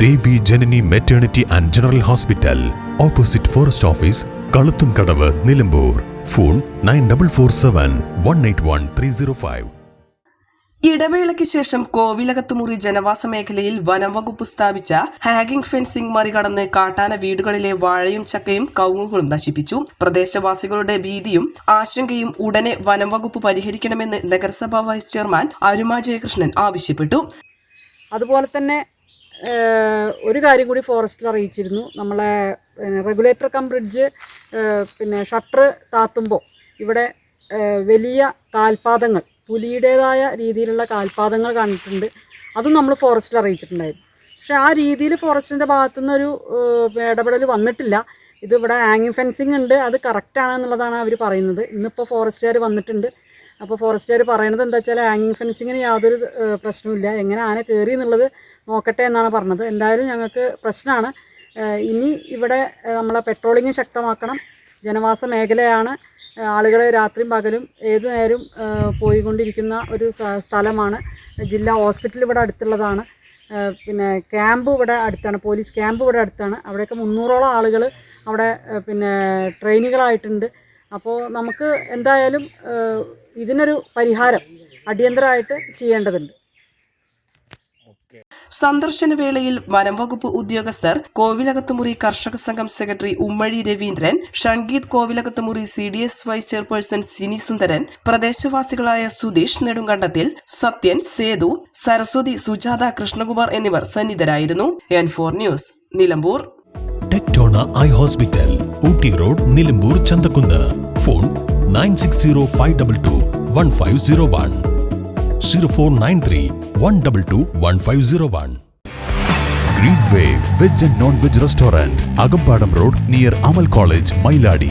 Devi Janani maternity and general hospital opposite forest office കളുത്തും Kadavu Nilambur. Phone nine double four seven one eight one three zero five ഇടവേളയ്ക്ക് ശേഷം കോവിലകത്തുമുറി ജനവാസ മേഖലയിൽ വനംവകുപ്പ് സ്ഥാപിച്ച hugging fencing മറികടന്ന് കാട്ടാന വീടുകളിലെ വാഴയും ചക്കയും കവുങ്ങുകളും നശിപ്പിച്ചു. പ്രദേശവാസികളുടെ ഭീതിയും ആശങ്കയും ഉടനെ വനംവകുപ്പ് പരിഹരിക്കണമെന്ന് നഗരസഭാ വൈസ് ചെയർമാൻ അരുമ ജയകൃഷ്ണൻ ആവശ്യപ്പെട്ടു. അതുപോലെ തന്നെ ഒരു കാര്യം കൂടി ഫോറസ്റ്റിൽ അറിയിച്ചിരുന്നു. നമ്മളെ റെഗുലേറ്റർ കം ബ്രിഡ്ജ് പിന്നെ ഷട്ടർ താത്തുമ്പോൾ ഇവിടെ വലിയ കാൽപാദങ്ങൾ പുലിയുടേതായ രീതിയിലുള്ള കാൽപാദങ്ങൾ കണ്ടിട്ടുണ്ട് അതും നമ്മൾ ഫോറസ്റ്റിൽ അറിയിച്ചിട്ടുണ്ടായിരുന്നു. പക്ഷേ ആ രീതിയിൽ ഫോറസ്റ്റിന്റെ ഭാഗത്തു നിന്നൊരു ഇടപെടൽ വന്നിട്ടില്ല. ഇതിവിടെ ഹാങ്ങിങ് ഫെൻസിങ് ഉണ്ട്. അത് കറക്റ്റാണെന്നുള്ളതാണ് അവർ പറയുന്നത്. ഇന്നിപ്പോൾ ഫോറസ്റ്റുകാർ വന്നിട്ടുണ്ട്. അപ്പോൾ ഫോറസ്റ്റുകാർ പറയണത് എന്താ വെച്ചാൽ ഹാങ്ങിങ് ഫെൻസിങ്ങിന് യാതൊരു പ്രശ്നമില്ല എങ്ങനെ ആന കയറി എന്നുള്ളത് നോക്കട്ടെ എന്നാണ് പറഞ്ഞത്. എന്തായാലും ഞങ്ങൾക്ക് പ്രശ്നമാണ് ഇനി ഇവിടെ നമ്മളെ പെട്രോളിങ് ശക്തമാക്കണം. ജനവാസ മേഖലയാണ് ആളുകൾ രാത്രിയും പകലും ഏത് നേരവും പോയിക്കൊണ്ടിരിക്കുന്ന ഒരു സ്ഥലമാണ്. ജില്ലാ ഹോസ്പിറ്റൽ ഇവിടെ അടുത്തുള്ളതാണ്. പിന്നെ ക്യാമ്പ് ഇവിടെ അടുത്താണ്. പോലീസ് ക്യാമ്പ് ഇവിടെ അടുത്താണ്. അവിടെയൊക്കെ മുന്നൂറോളം ആളുകൾ അവിടെ പിന്നെ ട്രെയിനുകളായിട്ടുണ്ട്. അപ്പോൾ നമുക്ക് എന്തായാലും ഇതിനൊരു പരിഹാരം അടിയന്തരമായിട്ട് ചെയ്യേണ്ടതുണ്ട്. സന്ദർശന വേളയിൽ വനംവകുപ്പ് ഉദ്യോഗസ്ഥർ കോവിലകത്തുമുറി കർഷക സംഘം secretary Ummazhi Raveendran Shangeeth Kovilakathumuri C D S vice chairperson Sini Sundaran പ്രദേശവാസികളായ Sudheesh നെടുങ്കണ്ടത്തിൽ സത്യൻ സേതു സരസ്വതി സുജാത കൃഷ്ണകുമാർ എന്നിവർ സന്നിധരായിരുന്നു. N four news Nilambur. Tectona eye hospital Ooty road Nilambur Chanthakkunnu. Phone nine six zero five double two one five zero one zero four nine three one double two one five zero one green way veg and non veg restaurant Akambadam road near Amal college Mailadi